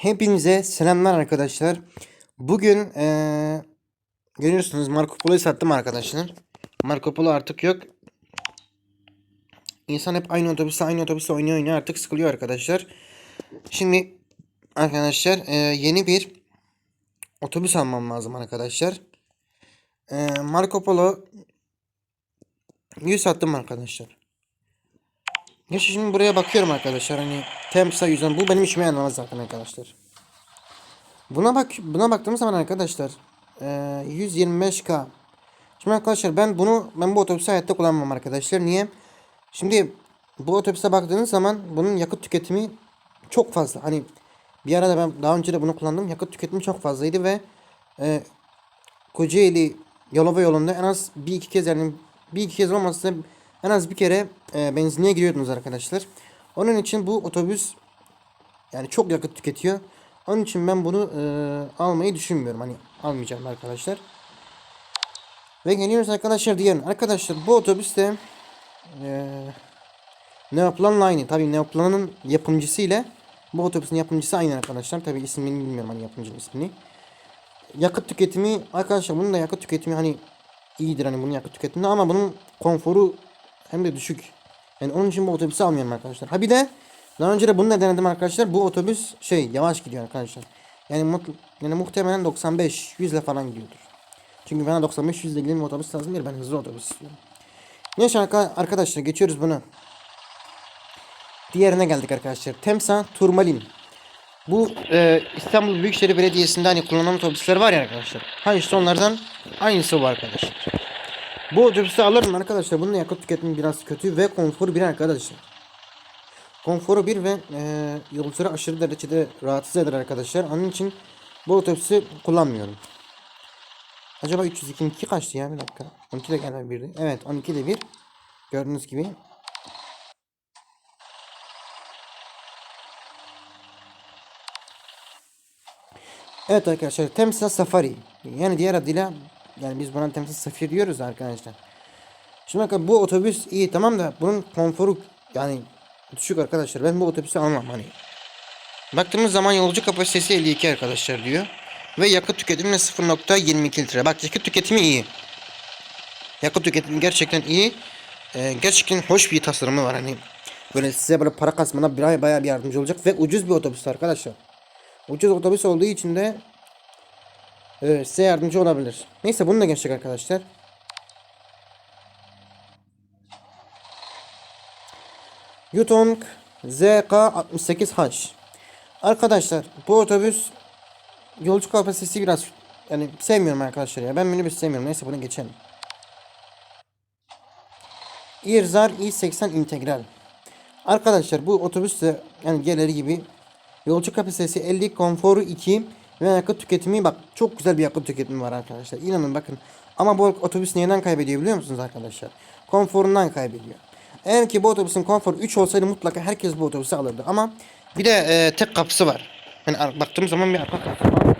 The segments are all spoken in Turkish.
Hepinize selamlar arkadaşlar. Bugün eee görüyorsunuz Marco Polo'yu sattım arkadaşlar. Marco Polo artık yok. İnsan hep aynı otobüste aynı otobüste oynuyor oynuyor artık sıkılıyor arkadaşlar. Şimdi arkadaşlar eee, yeni bir otobüs almam lazım arkadaşlar. Eee Marco Polo 100 sattım arkadaşlar. Neyse şimdi buraya bakıyorum arkadaşlar hani Tempsa yüzden bu benim işime yaramaz zaten arkadaşlar. Buna bak buna baktığımız zaman arkadaşlar eee 125k. Şimdi arkadaşlar ben bunu ben bu otobüsü hayatta kullanmam arkadaşlar. Niye? Şimdi bu otobüse baktığınız zaman bunun yakıt tüketimi çok fazla. Hani bir arada ben daha önce de bunu kullandım. Yakıt tüketimi çok fazlaydı ve eee Kocaeli Yalova yolunda en az bir iki kez yani bir iki kez olmazsa en az bir kere e, benzinliğe giriyordunuz arkadaşlar. Onun için bu otobüs yani çok yakıt tüketiyor. Onun için ben bunu e, almayı düşünmüyorum. Hani almayacağım arkadaşlar. Ve geliyoruz arkadaşlar diğerine. Arkadaşlar bu otobüs de e, Neoplan'la aynı. Tabii Neoplan'ın yapımcısı ile bu otobüsün yapımcısı aynı arkadaşlar. Tabii ismini bilmiyorum hani yapımcının ismini. Yakıt tüketimi arkadaşlar bunun da yakıt tüketimi hani iyidir hani bunun yakıt tüketimi ama bunun konforu hem de düşük. Yani onun için bu otobüsü almıyorum arkadaşlar. Ha bir de daha önce de bunu da denedim arkadaşlar. Bu otobüs şey yavaş gidiyor arkadaşlar. Yani mutlu, yani muhtemelen 95 100 ile falan gidiyordur. Çünkü bana 95 100 ile giden bir otobüs lazım değil. Ben hızlı otobüs istiyorum. Neyse arka- arkadaşlar geçiyoruz bunu. Diğerine geldik arkadaşlar. Temsa Turmalin. Bu e, İstanbul Büyükşehir Belediyesi'nde hani kullanılan otobüsler var ya arkadaşlar. Ha işte onlardan aynısı bu arkadaşlar. Bu otobüsü alırım arkadaşlar. Bunun yakıt tüketimi biraz kötü ve konforu bir arkadaşlar. Konforu bir ve e, yolcuları aşırı derecede rahatsız eder arkadaşlar. Onun için bu otobüsü kullanmıyorum. Acaba 302 kaçtı ya bir dakika. 12 de gene birdi. Evet 12 de bir. Gördüğünüz gibi. Evet arkadaşlar Temsa Safari. Yani diğer adıyla yani biz buna Temsa Safari diyoruz arkadaşlar. Şimdi bakın bu otobüs iyi tamam da bunun konforu yani düşük arkadaşlar. Ben bu otobüsü almam hani. Baktığımız zaman yolcu kapasitesi 52 arkadaşlar diyor. Ve yakıt tüketimi 0.22 litre. Bak yakıt tüketimi iyi. Yakıt tüketimi gerçekten iyi. Ee, gerçekten hoş bir tasarımı var hani. Böyle size böyle para kasmana bayağı bir yardımcı olacak ve ucuz bir otobüs arkadaşlar. Ucuz otobüs olduğu için de e, size yardımcı olabilir. Neyse bunu da geçecek arkadaşlar. Yutong ZK68H. Arkadaşlar bu otobüs yolcu kapasitesi biraz yani sevmiyorum arkadaşlar ya. Ben minibüs sevmiyorum. Neyse bunu geçelim. İrzar i80 integral. Arkadaşlar bu otobüs de yani diğerleri gibi yolcu kapasitesi 50, konforu 2 ve yakıt tüketimi bak çok güzel bir yakıt tüketimi var arkadaşlar. İnanın bakın. Ama bu otobüs neyden kaybediyor biliyor musunuz arkadaşlar? Konforundan kaybediyor. Eğer ki bu otobüsün konforu 3 olsaydı mutlaka herkes bu otobüsü alırdı. Ama bir de e, tek kapısı var. Yani baktığım zaman bir arka kapısı var.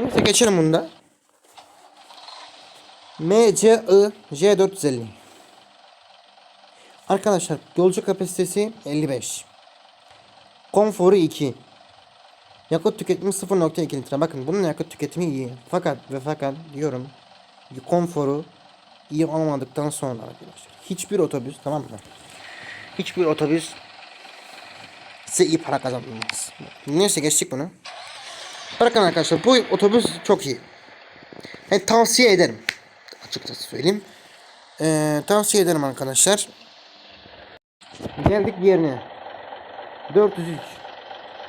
Neyse geçelim bunu da. MCI J450. Arkadaşlar yolcu kapasitesi 55. Konforu 2. Yakıt tüketimi 0.2 litre. Bakın bunun yakıt tüketimi iyi. Fakat ve fakat diyorum konforu iyi olmadıktan sonra arkadaşlar. Hiçbir otobüs tamam mı? Hiçbir otobüs size iyi para kazandırmaz. Neyse geçtik bunu. Bakın arkadaşlar bu otobüs çok iyi. Yani tavsiye ederim. Açıkçası söyleyeyim. Ee, tavsiye ederim arkadaşlar. Geldik yerine. 403.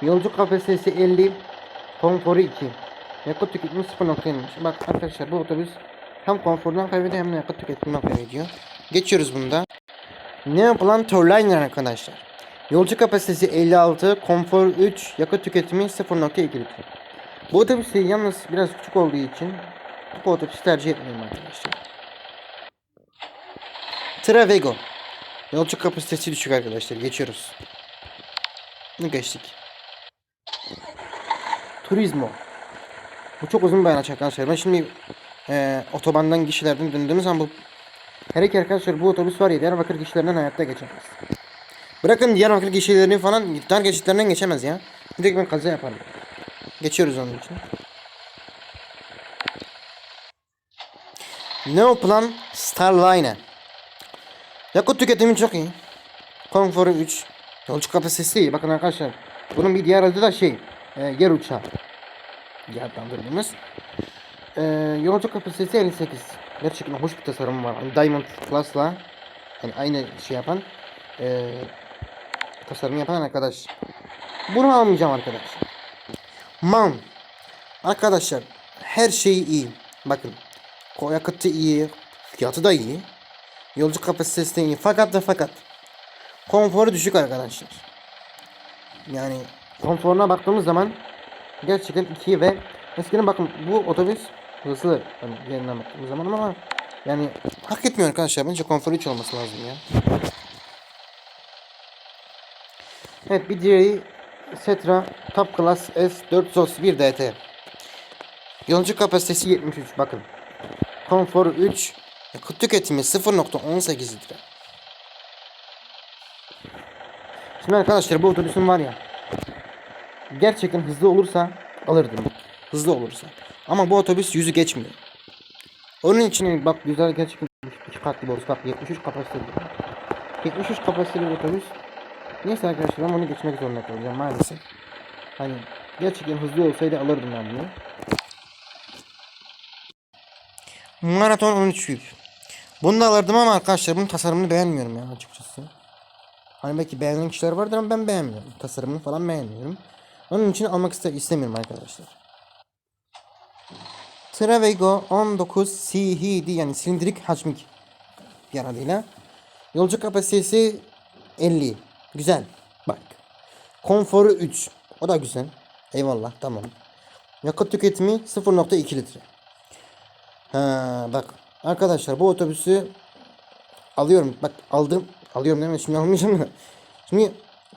Yolcu kapasitesi 50. Konforu 2. Yakıt tüketimi 0.23. Bak arkadaşlar bu otobüs hem konfordan kaybediyor hem de yakıt tüketiminden kaybediyor. Geçiyoruz bunda. Ne yapılan Turliner arkadaşlar. Yolcu kapasitesi 56, konfor 3, yakıt tüketimi 0.2 litre. Bu otobüs yalnız biraz küçük olduğu için bu otobüsü tercih etmiyorum arkadaşlar. Travego. Yolcu kapasitesi düşük arkadaşlar. Geçiyoruz. Bunu geçtik. Turizmo. Bu çok uzun bir araç arkadaşlar. Ben şimdi e, otobandan gişelerden döndüğümüz zaman bu her iki arkadaşlar bu otobüs var ya Diyarbakır gişelerinden hayatta geçemez. Bırakın Diyarbakır gişelerini falan dar geçitlerinden geçemez ya. Direkt ben kaza yaparım. Geçiyoruz onun için. Neoplan Starliner. Yakıt tüketimi çok iyi. Konforu 3. Yolcu kapasitesi iyi. Bakın arkadaşlar. Bunun bir diğer adı da şey. E, yer uçağı. Diye adlandırdığımız. E, yolcu kapasitesi 58. Gerçekten hoş bir tasarım var. Hani Diamond Class'la yani aynı şey yapan e, tasarım yapan arkadaş. Bunu almayacağım arkadaşlar. Man. Arkadaşlar her şey iyi. Bakın. Yakıtı iyi. Fiyatı da iyi. Yolcu kapasitesi de iyi. Fakat ve fakat. Konforu düşük arkadaşlar. Yani konforuna baktığımız zaman gerçekten 2 ve eskiden bakın bu otobüs hızlı hani yerinden baktığımız zaman ama yani hak etmiyor arkadaşlar. Bence konforu 3 olması lazım ya. Evet bir diğeri Setra Top Class S431 DT. Yolcu kapasitesi 73 bakın. Konforu 3. Yakıt tüketimi 0.18 litre. Şimdi arkadaşlar bu otobüsün var ya. Gerçekten hızlı olursa alırdım. Hızlı olursa. Ama bu otobüs yüzü geçmiyor. Onun için bak güzel gerçekten iki katlı borusu bak 73 kapasiteli. 73 kapasiteli bir otobüs. Neyse arkadaşlar ben onu geçmek zorunda kalacağım maalesef. Hani gerçekten hızlı olsaydı alırdım ben bunu. Maraton 13 yük. Bunu da alırdım ama arkadaşlar bunun tasarımını beğenmiyorum ya açıkçası. Hani belki beğenen kişiler vardır ama ben beğenmiyorum. Tasarımını falan beğenmiyorum. Onun için almak iste istemiyorum arkadaşlar. Travego 19 CHD yani silindirik hacmik bir adıyla. Yolcu kapasitesi 50. Güzel. Bak. Konforu 3. O da güzel. Eyvallah tamam. Yakıt tüketimi 0.2 litre. Ha, bak arkadaşlar bu otobüsü alıyorum. Bak aldım. Alıyorum değil mi? Şimdi almayacağım da. Şimdi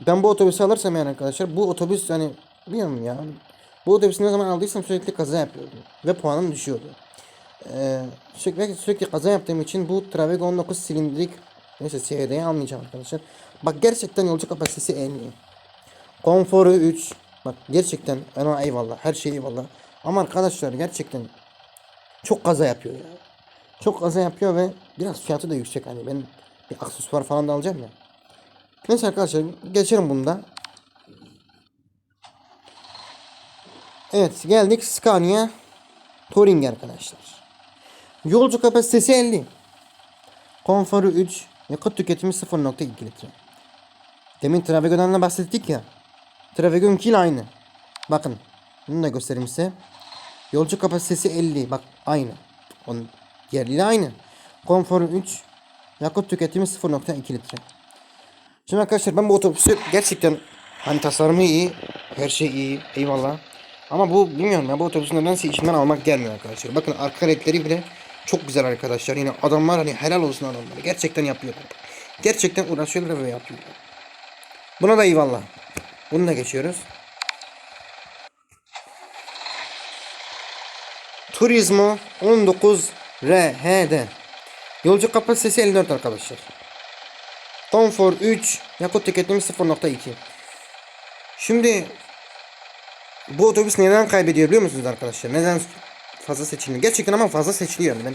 ben bu otobüsü alırsam yani arkadaşlar bu otobüs hani bilmiyorum ya. Bu otobüsü ne zaman aldıysam sürekli kaza yapıyordum. Ve puanım düşüyordu. Ee, sürekli, sürekli kaza yaptığım için bu Travego 19 silindirik neyse CHD'yi almayacağım arkadaşlar. Bak gerçekten yolcu kapasitesi 50. Konforu 3. Bak gerçekten ana eyvallah. Her şey eyvallah. Ama arkadaşlar gerçekten çok kaza yapıyor ya. Çok kaza yapıyor ve biraz fiyatı da yüksek hani ben bir aksesuar falan da alacağım ya. Neyse arkadaşlar geçelim bunda. Evet geldik Scania Touring arkadaşlar. Yolcu kapasitesi 50. Konforu 3. Yakıt tüketimi 0.2 litre. Demin Travego'dan da bahsettik ya. Travego'nunki ile aynı. Bakın. Bunu da göstereyim size. Yolcu kapasitesi 50. Bak aynı. Onun diğerliğiyle aynı. Konforu 3. Yakıt tüketimi 0.2 litre. Şimdi arkadaşlar ben bu otobüsü gerçekten hani tasarımı iyi. Her şey iyi. Eyvallah. Ama bu bilmiyorum ya bu otobüsün nedense içinden almak gelmiyor arkadaşlar. Bakın arka renkleri bile çok güzel arkadaşlar. Yine adamlar hani helal olsun adamlara. Gerçekten yapıyorlar. Gerçekten uğraşıyorlar ve yapıyorlar. Buna da eyvallah. Bunu da geçiyoruz. Turismo 19 RHD. Yolcu kapasitesi 54 arkadaşlar. Konfor 3. Yakıt tüketimi 0.2. Şimdi bu otobüs neden kaybediyor biliyor musunuz arkadaşlar? Neden fazla seçiliyor? Gerçekten ama fazla seçiliyor. Ben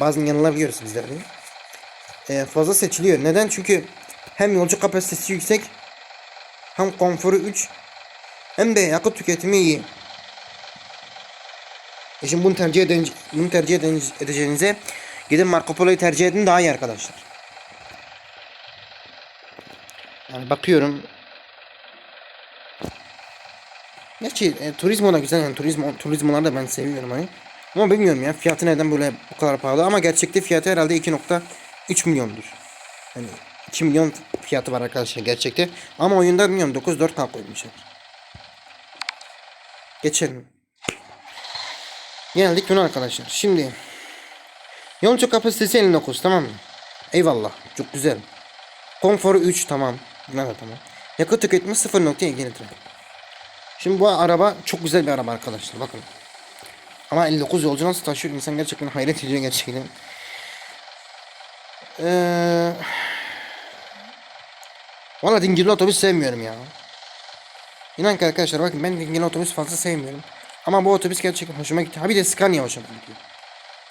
bazen yanılabiliyoruz bizler de. Ee, fazla seçiliyor. Neden? Çünkü hem yolcu kapasitesi yüksek hem konforu 3 hem de yakıt tüketimi iyi. E şimdi bunu tercih eden, bunu tercih edeceğinize gidin Marco Polo'yu tercih edin daha iyi arkadaşlar. Yani bakıyorum. Gerçi e, turizmo da güzel yani turizmo turizmoları da ben seviyorum hani. Ama bilmiyorum ya fiyatı neden böyle bu kadar pahalı ama gerçekte fiyatı herhalde 2.3 milyondur. Yani 2 milyon fiyatı var arkadaşlar gerçekte. Ama oyunda bilmiyorum 9-4 kalk koymuşlar. Geçelim. Geldik buna arkadaşlar. Şimdi yolcu kapasitesi 59 tamam mı? Eyvallah. Çok güzel. Konforu 3 tamam. Ne da tamam. Yakıt tüketimi 0.2 litre. Şimdi bu araba çok güzel bir araba arkadaşlar. Bakın. Ama 59 yolcu nasıl taşıyor insan gerçekten hayret ediyor gerçekten. Ee, Valla dingilli otobüs sevmiyorum ya. İnan ki arkadaşlar bakın ben yine otobüs fazla sevmiyorum. Ama bu otobüs gerçekten hoşuma gitti. Ha bir de Scania hoşuma gidiyor.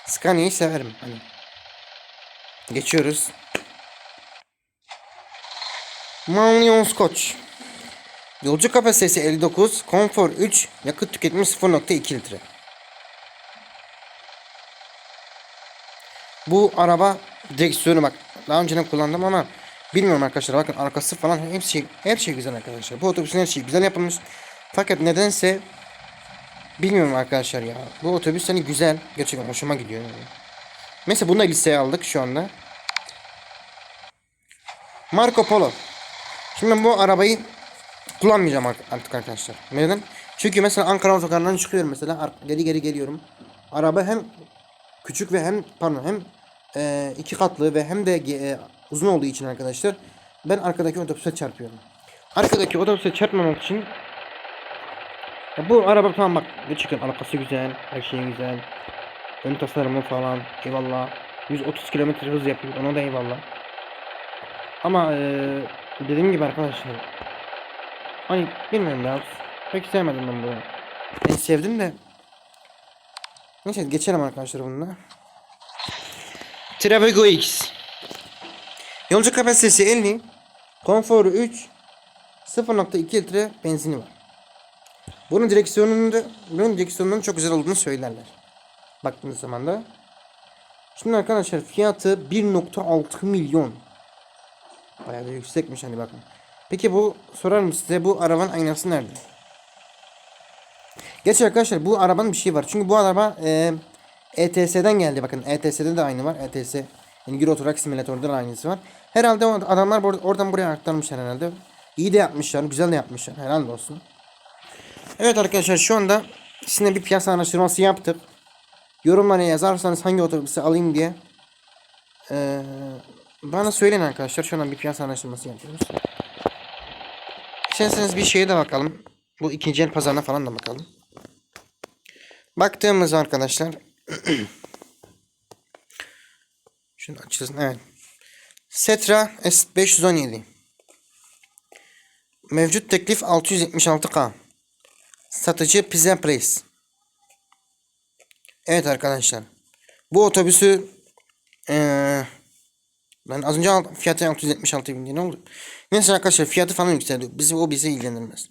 Scania'yı severim. Hani. Geçiyoruz. Maunion Scotch. Yolcu kapasitesi 59, konfor 3, yakıt tüketimi 0.2 litre. Bu araba direksiyonu bak daha önceden kullandım ama bilmiyorum arkadaşlar bakın arkası falan hepsi şey, her şey güzel arkadaşlar. Bu otobüsün her şeyi güzel yapılmış. Fakat nedense bilmiyorum arkadaşlar ya. Bu otobüs hani güzel. Gerçekten hoşuma gidiyor. Yani. Mesela bunu da listeye aldık şu anda. Marco Polo. Şimdi ben bu arabayı kullanmayacağım artık arkadaşlar. Neden? Çünkü mesela Ankara otogarından çıkıyorum mesela geri geri geliyorum. Araba hem küçük ve hem pardon hem e, iki katlı ve hem de e, uzun olduğu için arkadaşlar ben arkadaki otobüse çarpıyorum. Arkadaki otobüse çarpmamak için ya bu araba tamam bak gerçekten arkası güzel, her şey güzel. Ön tasarımı falan eyvallah. 130 km hız yapıyor ona da eyvallah. Ama eee dediğim gibi arkadaşlar hani bilmiyorum ya pek sevmedim ben bunu. Ben sevdim de Neyse geçelim arkadaşlar bununla. Travigo X Yolcu kapasitesi 50 Konforu 3 0.2 litre benzini var. Bunun direksiyonunda bunun direksiyonunun çok güzel olduğunu söylerler. Baktığınız zaman da. Şimdi arkadaşlar fiyatı 1.6 milyon. Bayağı da yüksekmiş hani bakın. Peki bu sorar mı size bu arabanın aynası nerede? Gerçi arkadaşlar bu arabanın bir şey var. Çünkü bu araba e, ETS'den geldi. Bakın ETS'de de aynı var. ETS yani Euro Truck Simulator'da da aynısı var. Herhalde adamlar oradan buraya aktarmışlar herhalde. İyi de yapmışlar. Güzel de yapmışlar. Herhalde olsun. Evet arkadaşlar şu anda sizinle bir piyasa araştırması yaptık. Yorumlara yazarsanız hangi otobüsü alayım diye. Ee, bana söyleyin arkadaşlar. Şu an bir piyasa araştırması yapıyoruz. İsterseniz bir şeye de bakalım. Bu ikinci el pazarına falan da bakalım. Baktığımız arkadaşlar. Şunu açılsın. Evet. Setra S517. Mevcut teklif 676K. Satıcı Pizza Place. Evet arkadaşlar. Bu otobüsü eee ben az önce aldım. Fiyatı 676 bin ne oldu? Neyse arkadaşlar fiyatı falan yükseldi. Bizi o bizi ilgilendirmez.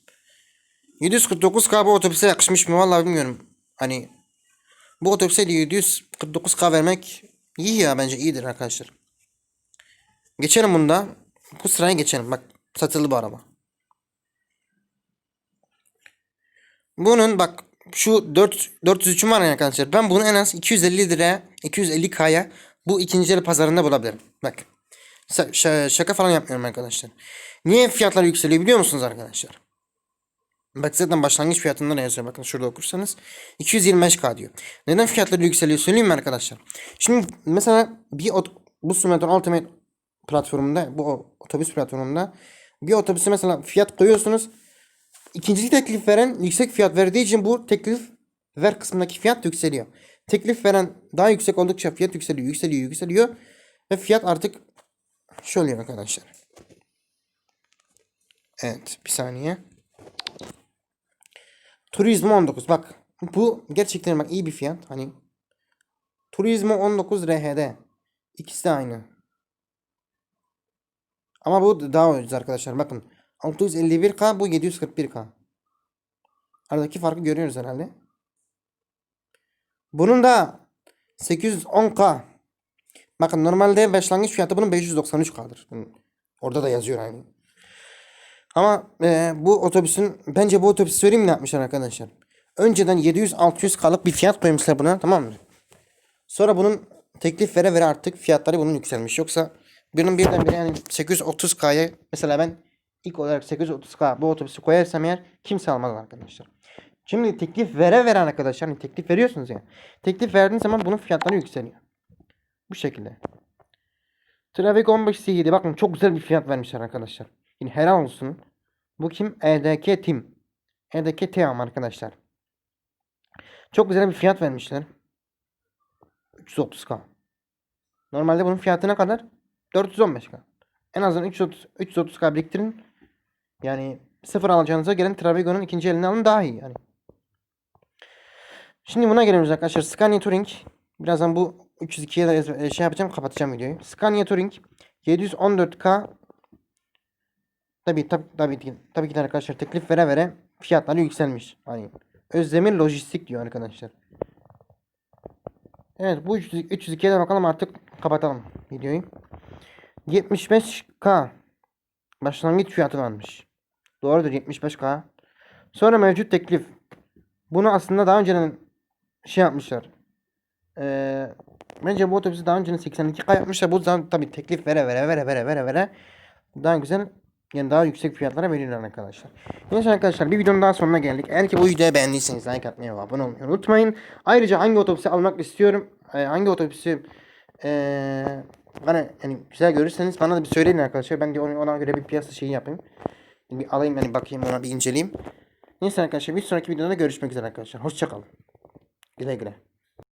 749K bu otobüse yakışmış mı? Vallahi bilmiyorum. Hani bu otobüse de 749K vermek iyi ya bence iyidir arkadaşlar. Geçelim bunda. Bu sıraya geçelim. Bak satıldı bu araba. Bunun bak şu 4 403'üm var ya arkadaşlar. Ben bunu en az 250 liraya 250K'ya bu ikinci el pazarında bulabilirim. Bak. Şaka falan yapmıyorum arkadaşlar. Niye fiyatlar yükseliyor biliyor musunuz arkadaşlar? Bak zaten başlangıç fiyatında ne yazıyor? Bakın şurada okursanız 225K diyor. Neden fiyatları yükseliyor söyleyeyim mi arkadaşlar? Şimdi mesela bir bu Simulator Ultimate platformunda bu otobüs platformunda bir otobüse mesela fiyat koyuyorsunuz. İkinci teklif veren yüksek fiyat verdiği için bu teklif ver kısmındaki fiyat yükseliyor. Teklif veren daha yüksek oldukça fiyat yükseliyor, yükseliyor, yükseliyor ve fiyat artık şöyle oluyor arkadaşlar. Evet, bir saniye. Turizmo 19 bak bu gerçekten bak iyi bir fiyat hani Turizmo 19 RHD ikisi de aynı. Ama bu daha ucuz arkadaşlar bakın 651K bu 741K. Aradaki farkı görüyoruz herhalde. Bunun da 810K. Bakın normalde başlangıç fiyatı bunun 593K'dır. Orada da yazıyor aynı. Ama e, bu otobüsün bence bu otobüsü söyleyeyim ne yapmışlar arkadaşlar? Önceden 700-600 kalıp bir fiyat koymuşlar buna tamam mı? Sonra bunun teklif vere vere artık fiyatları bunun yükselmiş. Yoksa bunun birdenbire yani 830K'ya mesela ben ilk olarak 830K bu otobüsü koyarsam eğer kimse almaz arkadaşlar. Şimdi teklif vere vere arkadaşlar hani teklif veriyorsunuz ya. Teklif verdiğiniz zaman bunun fiyatları yükseliyor. Bu şekilde. Trafik 15 C7 bakın çok güzel bir fiyat vermişler arkadaşlar. Yine helal olsun. Bu kim? EDK Team. EDK Team arkadaşlar. Çok güzel bir fiyat vermişler. 330k. Normalde bunun fiyatı ne kadar? 415k. En azından 330 330k biriktirin. Yani sıfır alacağınıza gelin Travego'nun ikinci elini alın daha iyi yani. Şimdi buna gelelim arkadaşlar. Scania Touring. Birazdan bu 302'ye de ezber- şey yapacağım kapatacağım videoyu. Scania Touring 714K Tabii tabii tabii ki tabii ki arkadaşlar teklif vere vere fiyatları yükselmiş. Hani Özdemir Lojistik diyor arkadaşlar. Evet bu 300 302'ye de bakalım artık kapatalım videoyu. 75K başlangıç fiyatı varmış. Doğrudur 75K. Sonra mevcut teklif. Bunu aslında daha önceden şey yapmışlar. Ee, bence bu otobüsü daha önceden 82K yapmışlar. Bu zaman tabii teklif vere vere vere vere vere vere daha güzel yani daha yüksek fiyatlara verirler arkadaşlar. Neyse arkadaşlar bir videonun daha sonuna geldik. Eğer ki bu videoyu beğendiyseniz like atmayı ve abone olmayı unutmayın. Ayrıca hangi otobüsü almak istiyorum, e, hangi otobüsü e, bana yani güzel görürseniz bana da bir söyleyin arkadaşlar. Ben de ona göre bir piyasa şeyi yapayım. Bir alayım yani bakayım ona bir inceleyeyim. Neyse arkadaşlar bir sonraki videoda görüşmek üzere arkadaşlar. Hoşçakalın. negra.